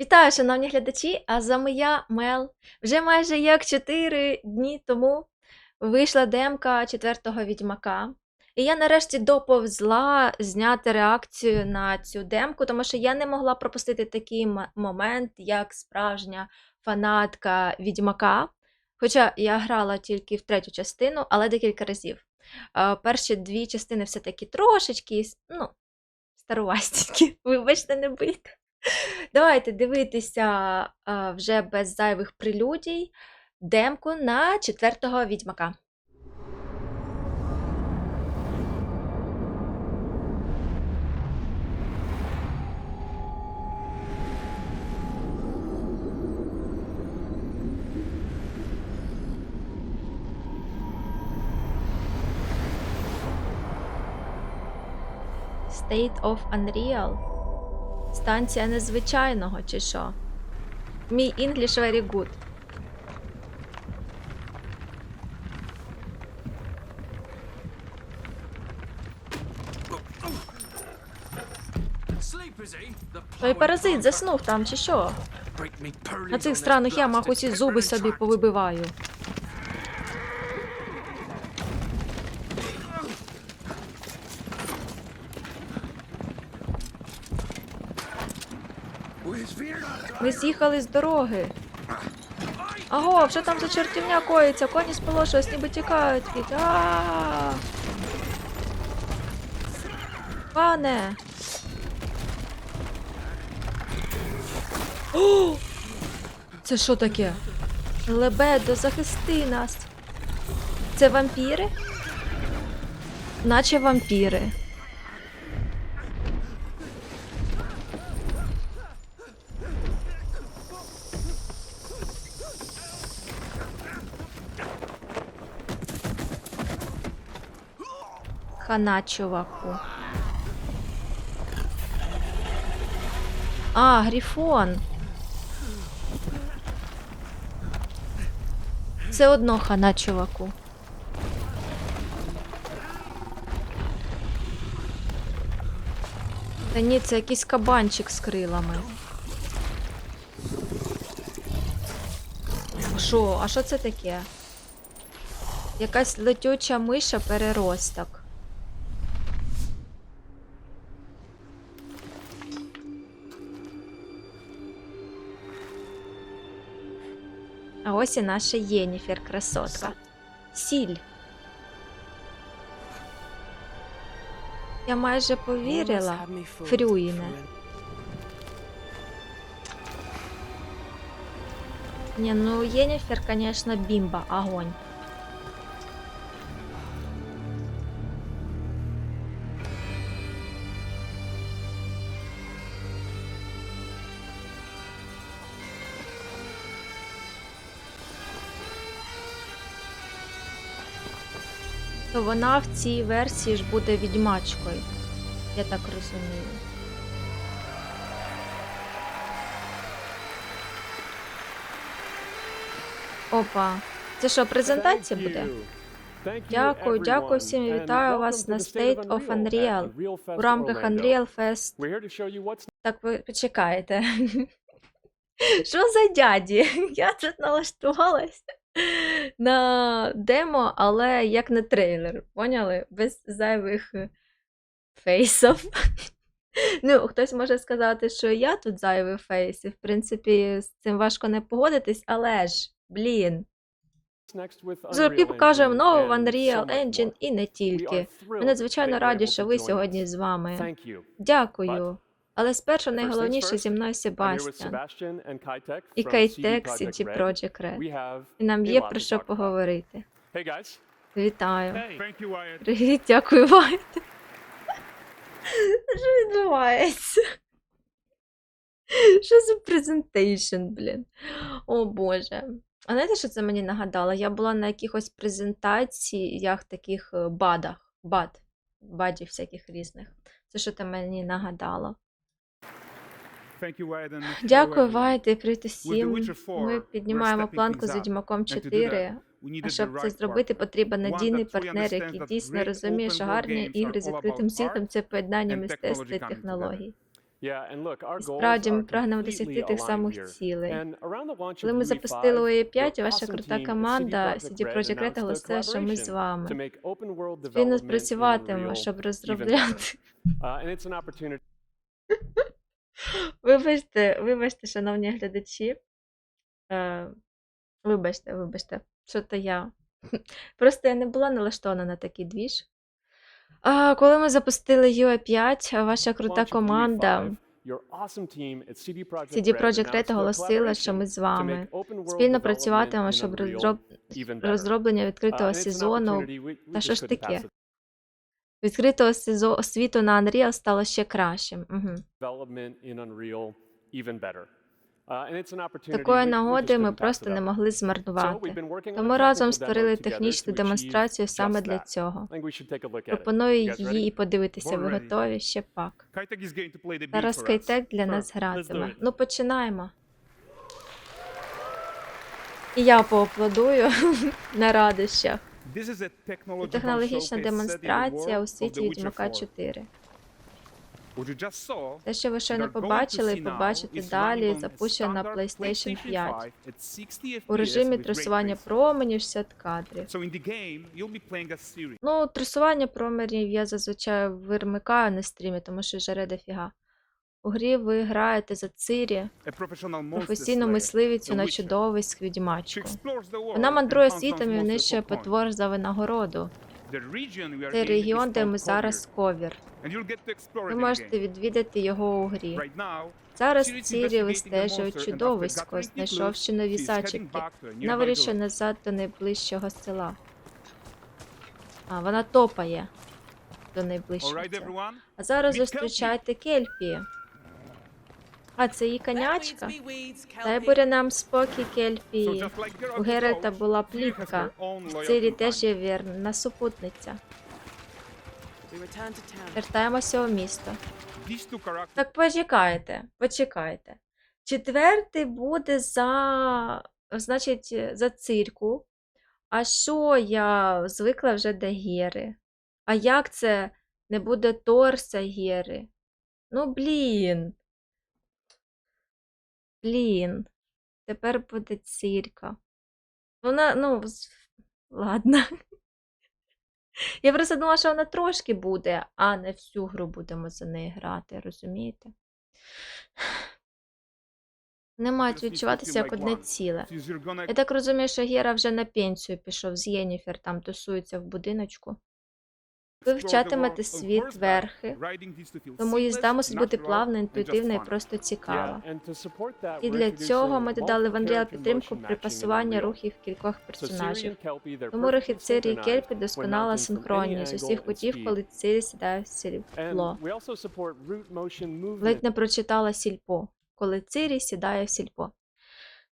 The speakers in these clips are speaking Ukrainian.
Вітаю, шановні глядачі! А за моя Мел. Вже майже як 4 дні тому вийшла демка четвертого відьмака. І я нарешті доповзла зняти реакцію на цю демку, тому що я не могла пропустити такий момент, як справжня фанатка відьмака. Хоча я грала тільки в третю частину, але декілька разів. Перші дві частини все-таки трошечки, ну, старувастенькі, вибачте, не бийте. Давайте дивитися вже без зайвих прелюдій демку на четвертого відьмака. State of Unreal. Станція незвичайного чи що? Мій English very good. Той паразит заснув там чи що? На цих странних ямах усі зуби собі повибиваю. Ми з'їхали з дороги. Аго, що там за чортівня коїться? Коні сполошились, ніби тікають від. А! Пане! О! Це що таке? Лебедо, захисти нас. Це вампіри? Наче вампіри. Хана чуваку. А, грифон. Все одно хана чуваку. Та ні, це якийсь кабанчик з крилами. Що? А що це таке? Якась летюча миша переросток. Ось і наша Єніфер красотка. Сіль. Я майже повірила. Фрюїне. Не, ну Єніфер, конечно, бімба, огонь. То вона в цій версії ж буде відьмачкою. Я так розумію. Опа. Це що, презентація буде? Дякую, дякую всім і вітаю вас на State of Unreal У рамках Unreal Fest. Fest. Так ви почекаєте. Що за дяді? Я тут налаштувалась на демо, але як на трейлер. Поняли? Без зайвих е, фейсів. Ну, хтось може сказати, що я тут зайвий фейс, і в принципі з цим важко не погодитись, але ж, блін. Зурпі покаже знову в Unreal Engine і не тільки. Ми надзвичайно раді, що ви сьогодні з вами. Дякую. Але спершу найголовніше зі мною Себастьян і Кейтек CD Projekt Red. І нам є про що поговорити. Вітаю. Привіт, дякую, Вайт. Що відбувається? Що за презентейшн, блін? О Боже. А знаєте, що це мені нагадало? Я була на якихось презентаціях, таких е, бадах, бад, бадів всяких різних. Це що ти мені нагадало. Дякую, Вайт, і привіт усім. Ми піднімаємо планку з Відьмаком 4. А щоб це зробити, потрібен надійний партнер, який дійсно розуміє, що гарні ігри з відкритим світом це поєднання мистецтва і технологій. І справді, ми прагнемо досягти тих самих цілей. Коли ми запустили OE5, ваша крута команда CD Projekt Red оголосила, що ми з вами спільно спрацюватимемо, щоб розробляти. Вибачте, вибачте, шановні глядачі. Е, вибачте, вибачте, що то я. Просто я не була налаштована на такий двіж. А, коли ми запустили UA5, ваша крута команда CD Projekt Red оголосила, що ми з вами спільно працюватимемо, щоб розроб... розроблення відкритого сезону. Та що ж таке? Відкритого сезо... світу на Unreal стало ще кращим. Угу. Такої нагоди ми просто не могли змарнувати. Тому разом створили технічну демонстрацію саме для цього. Пропоную її і подивитися. Ви готові? Ще пак. Зараз Кайтек для нас гратиме. Ну, починаємо. І я поаплодую на радощах. Це Технологічна демонстрація у світі Відьмака 4. Те, що ви щойно побачили і побачите далі, запущено на PlayStation 5 у режимі трасування променів 60 кадрів. Ну, трасування променів я зазвичай вимикаю на стрімі, тому що жаре дофіга. У грі ви граєте за Цирі, професійну мисливицю на чудовиськ відьмачку. Вона мандрує світом і внищує потвор за винагороду. Це регіон, де ми зараз ковір. Ви можете відвідати його у грі. Зараз Цірі вистежують чудовисько, знайшовши нові зачіпки. Вона вирішує назад до найближчого села. А, вона топає до найближчого села. А зараз зустрічайте Кельпі. А, це її конячка? Дай буря нам спокій, Кельпі. У Герета була плітка. В Цирі теж є вірна супутниця. Вертаємося у місто. Так почекайте, почекайте. Четвертий буде за, значить, за цирку. А що я звикла вже до Гери? А як це не буде Торса Гери? Ну, блін. Блін. Тепер буде цирка. Вона, ну, ладно. Я просто думала, що вона трошки буде, а не всю гру будемо за неї грати, розумієте? Не мають відчуватися як одне ціле. Я так розумію, що Гера вже на пенсію пішов з Єніфер, там тусується в будиночку. Ви вчатимете світ верхи, тому їзда мусить бути плавна, інтуїтивна і просто цікава. І для цього ми додали в Unreal підтримку при пасуванні рухів кількох персонажів. Тому рухи Цирі і Кельпі досконало синхронні з усіх кутів, коли Цирі сідає в сільпло. Ледь не прочитала сільпо, коли Цирі сідає в сільпо.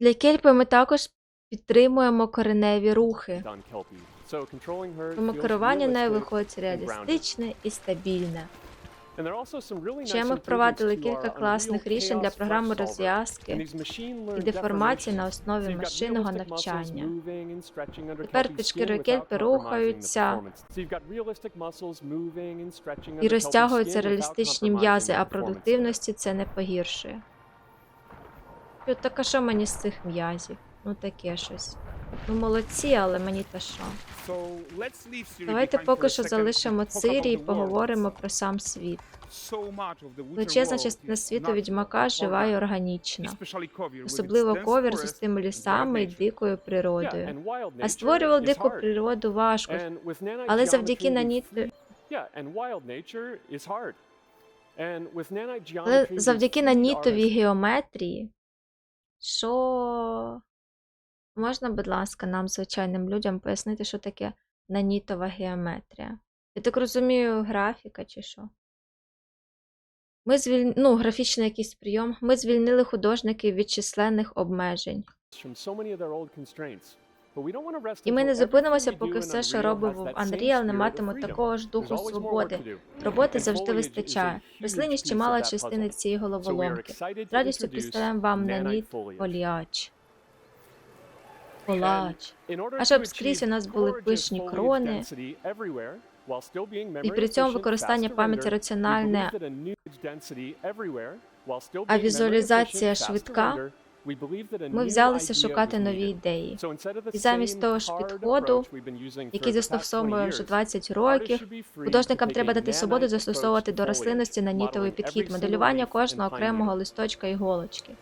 Для Кельпи ми також підтримуємо кореневі рухи, тому керування нею виходить реалістичне і стабільне. Ще ми впровадили кілька класних рішень для програми розв'язки і деформації на основі машинного навчання. Тепер під шкірою кельпи рухаються і розтягуються реалістичні м'язи, а продуктивності це не погіршує. Так а що мені з цих м'язів? Ну таке щось. Ну молодці, але мені та що. Давайте поки що залишимо Цирі і поговоримо про сам світ. Величезна частина світу відьмака жива і органічна, особливо ковір з густими лісами і дикою природою. А створював дику природу важко, але завдяки наніту... але завдяки нанітовій геометрії, що можна, будь ласка, нам, звичайним людям, пояснити, що таке нанітова геометрія? Я так розумію, графіка чи що? Ми звіль... ну, графічний якийсь прийом. Ми звільнили художників від численних обмежень. І ми не зупинимося, поки все, що робимо в Unreal, не матиме такого ж духу свободи. Роботи завжди вистачає. Рослинність чимала частина цієї головоломки. З радістю представляємо вам наніт фоліач. Фолач. А щоб скрізь у нас були пишні крони, І при цьому використання пам'яті раціональне, а візуалізація швидка, ми взялися шукати нові ідеї. І замість того ж підходу, який застосовує вже 20 років, Художникам треба дати свободу застосовувати до рослинності нанітовий підхід, моделювання кожного окремого листочка і голочки.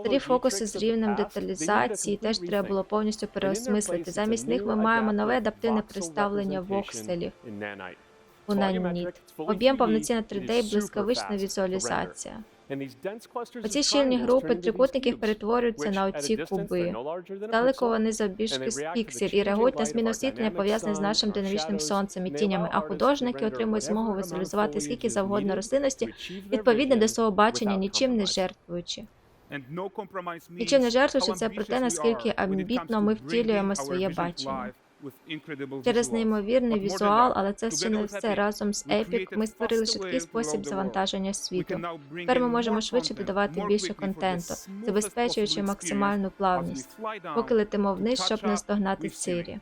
Старі фокуси з рівнем деталізації теж треба було повністю переосмислити. Замість них ми маємо нове адаптивне представлення вокселів у наніт. Об'єм повноцінна 3D і блискавична візуалізація. Оці щільні групи трикутників перетворюються на оці куби. Далеко вони завбільшки з піксель і реагують на зміну освітлення, пов'язане з нашим динамічним сонцем і тінями, а художники отримують змогу візуалізувати скільки завгодно рослинності, відповідно до свого бачення, нічим не жертвуючи. Нічим не жертвуючи, це про те, наскільки амбітно ми втілюємо своє бачення. Через неймовірний візуал, але це ще не все. Разом з Epic ми створили швидкий спосіб завантаження світу. Тепер ми можемо швидше додавати більше контенту, забезпечуючи максимальну плавність, поки летимо вниз, щоб наздогнати Цирі.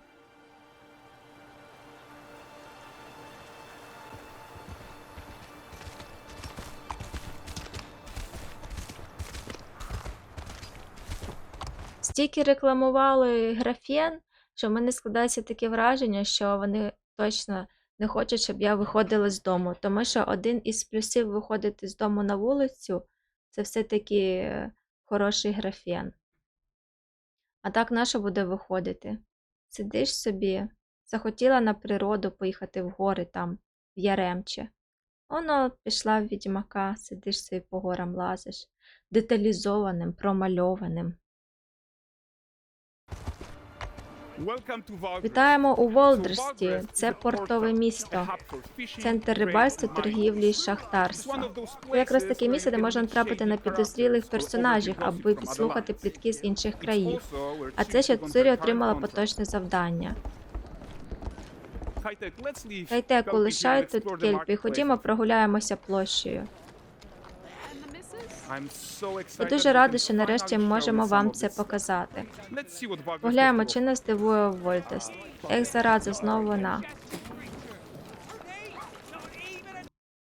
Стільки рекламували графен, що в мене складається таке враження, що вони точно не хочуть, щоб я виходила з дому. Тому що один із плюсів виходити з дому на вулицю це все-таки хороший графен. А так нащо буде виходити? Сидиш собі, захотіла на природу поїхати в гори там, в Яремче. Воно пішла в відьмака, сидиш собі по горам лазиш, деталізованим, промальованим. Вітаємо у Волдерсті. Це портове місто, Центр рибальства, торгівлі і шахтарства. Це якраз таке місце, де можна трапити на підозрілих персонажів, аби підслухати плітки з інших країн. А це ще Цирі отримала поточне завдання. Хайтеку лишай тут кельпі, ходімо прогуляємося площею. Я дуже радий, що нарешті можемо вам це показати. Поглянемо, чи нас здивує Вольтест. Ех, зараза, знову вона.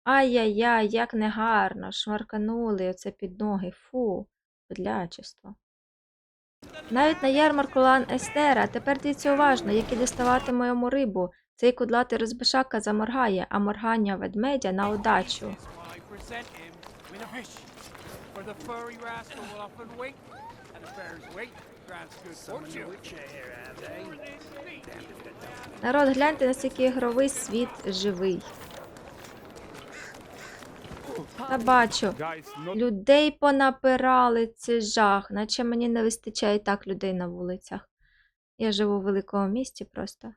Ай-яй-яй, як негарно, шмарканули оце під ноги. Фу, подлячество. Навіть на ярмарку Лан Естера, тепер дивіться уважно, як і діставатиме йому рибу. Цей кудлатий розбишака заморгає, а моргання ведмедя на удачу. For the furry rascal will often wait, and a bear's weight grants good fortune. Народ, гляньте, наскільки ігровий світ живий. Та бачу, людей понапирали, це жах, наче мені не вистачає і так людей на вулицях. Я живу в великому місті просто.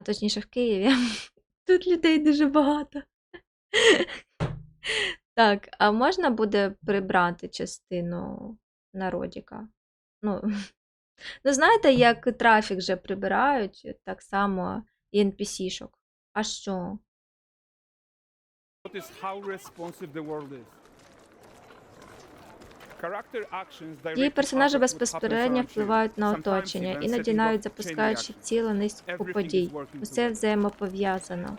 А Точніше, в Києві. Тут людей дуже багато. Так, а можна буде прибрати частину народіка? Ну, ну знаєте, як трафік вже прибирають, так само і NPC-шок. А що? Дії персонажі безпосередньо впливають на оточення, іноді навіть запускаючи цілу низку подій. Усе взаємопов'язано.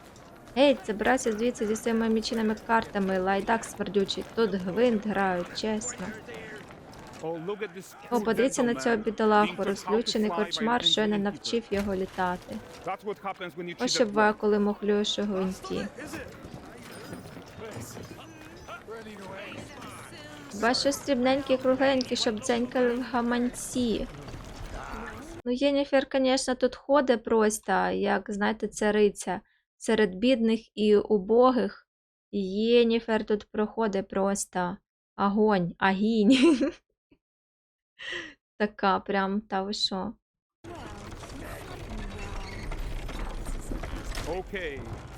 Гей, забирайся звідси зі своїми міченими картами, лайдак смердючий. Тут гвинт грають, чесно. О, подивіться на цього бідолаху, розлючений корчмар, що не навчив його літати. Ось що буває, коли мухлюєш у гвинті. Хіба що стрібненькі кругленькі, щоб дзенькали в гаманці. Ну, Єніфер, звісно, тут ходить просто, як, знаєте, цариця серед бідних і убогих. Єніфер тут проходить просто огонь, агінь. Така прям, та ви що.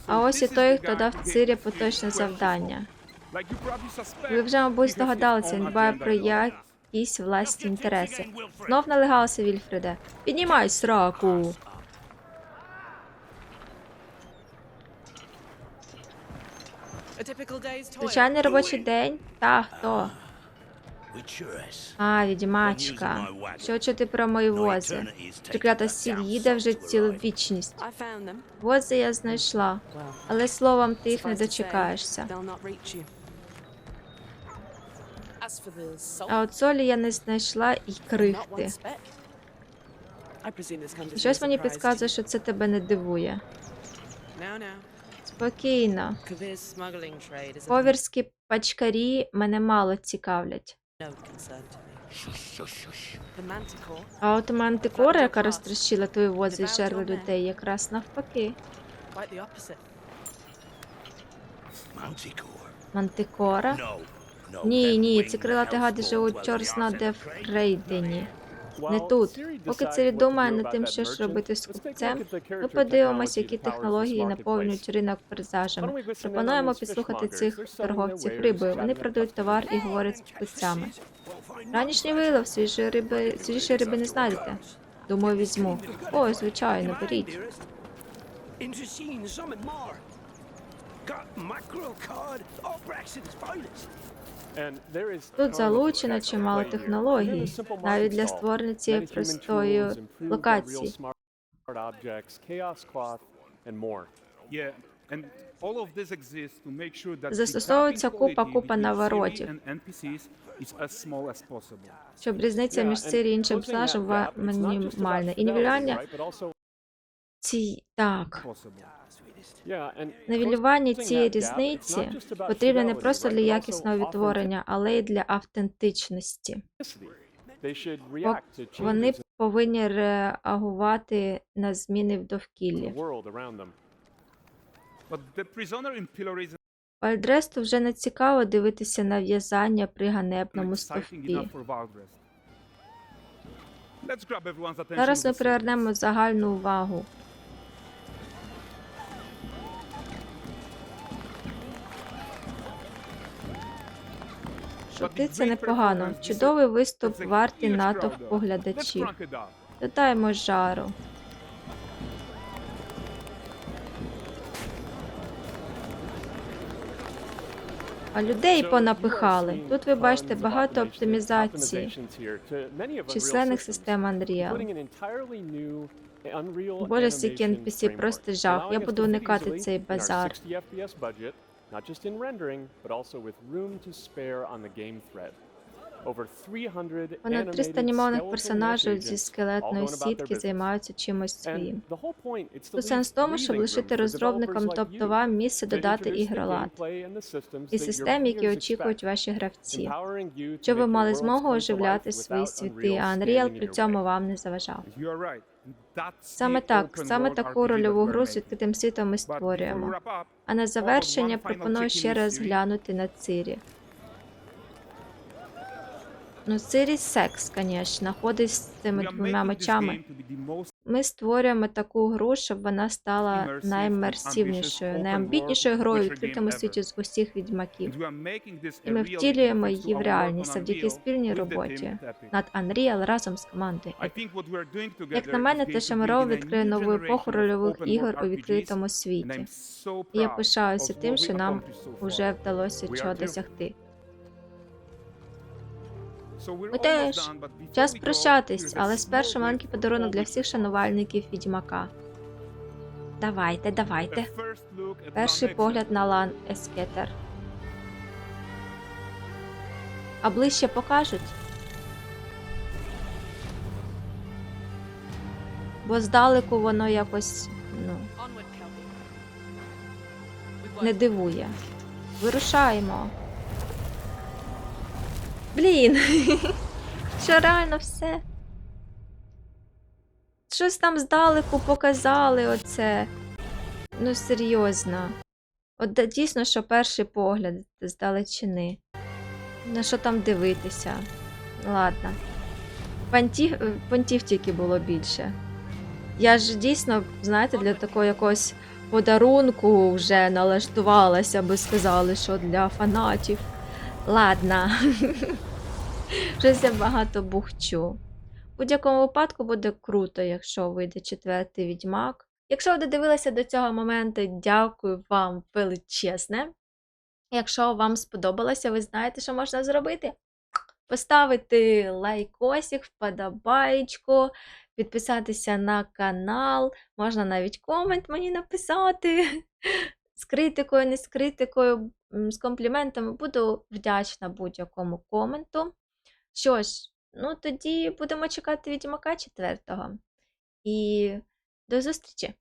А ось і той, хто дав Цирі поточне завдання. Ви вже, мабуть, здогадалися, він дбає про якісь власні інтереси. Знов налегалися, Вільфреде. Піднімай сраку. Звичайний робочий день? Та, хто? А, відьмачка. Що чути про мої вози? Триклята сіль їде вже цілу вічність. Вози я знайшла, але словом ти їх не дочекаєшся. А от солі я не знайшла і крихти. Щось мені підказує, що це тебе не дивує. Спокійно. Повірські пачкарі мене мало цікавлять. А от мантикора, яка розтрощила твої вози і жерли людей, якраз навпаки. Мантикора? Ні, ні, ці крилаті гади живуть чорсна де в Крейдені. Не тут. Поки Цирі думає над тим, що ж робити з купцем, ми подивимося, які технології наповнюють ринок пейзажами. Пропонуємо підслухати цих торговців рибою. Вони продають товар і говорять з покупцями. Ранішній вилов, свіжої риби, свіжішої риби не знайдете. Думаю, візьму. Ой, звичайно, беріть. Тут залучено чимало технологій, навіть для створення цієї простої локації. Застосовується купа купа наворотів. Щоб різниця між Сирі і іншим персонажем була мінімальна. І нівелювання ці так. Навілювання цієї різниці потрібне не просто для якісного відтворення, але й для автентичності. Вони повинні реагувати на зміни в довкіллі. Вальдресту вже не цікаво дивитися на в'язання при ганебному стовпі. Зараз ми привернемо загальну увагу. Шути це непогано. Чудовий виступ вартий натовп поглядачів. Додаємо жару. А людей понапихали. Тут ви бачите багато оптимізації численних систем Unreal. Боже, стільки NPC просто жах. Я буду уникати цей базар. Понад 300 анімованих персонажів зі скелетної сітки займаються чимось своїм. Тут сенс в тому, щоб лишити розробникам, тобто вам, місце додати ігролад і систем, які очікують ваші гравці. Щоб ви мали змогу оживляти свої світи, а Unreal при цьому вам не заважав. Саме так, саме таку рольову гру з відкритим світом ми створюємо. А на завершення пропоную ще раз глянути на Цирі. Ну, Цирі секс, звісно, ходить з цими двома мечами. Ми створюємо таку гру, щоб вона стала ambitious, найамбітнішою грою у відкритому світі з усіх відьмаків. І ми втілюємо її в реальність завдяки спільній роботі над Unreal разом з командою. Як на мене, те, що ми робимо, відкриє нову епоху рольових ігор у відкритому світі. І я пишаюся тим, що нам вже вдалося чого досягти. Ми теж. Час прощатись, але спершу маленький подарунок для всіх шанувальників Відьмака. Давайте, давайте. Перший погляд на лан Ескетер. А ближче покажуть. Бо здалеку воно якось ну, не дивує. Вирушаємо. Блін. Що реально все? Щось там здалеку показали оце. Ну, серйозно. От дійсно, що перший погляд здалечини. На що там дивитися? Ладно. Понтів, понтів тільки було більше. Я ж дійсно, знаєте, для такого якогось подарунку вже налаштувалася, аби сказали, що для фанатів. Ладно. Щось я багато бухчу. В будь-якому випадку буде круто, якщо вийде четвертий відьмак. Якщо ви додивилися до цього моменту, дякую вам величезне. Якщо вам сподобалося, ви знаєте, що можна зробити. поставити лайкосик, вподобаєчку, підписатися на канал, можна навіть комент мені написати. З критикою, не з критикою, з компліментами буду вдячна будь-якому коменту. Що ж, ну тоді будемо чекати відьмака четвертого. І до зустрічі!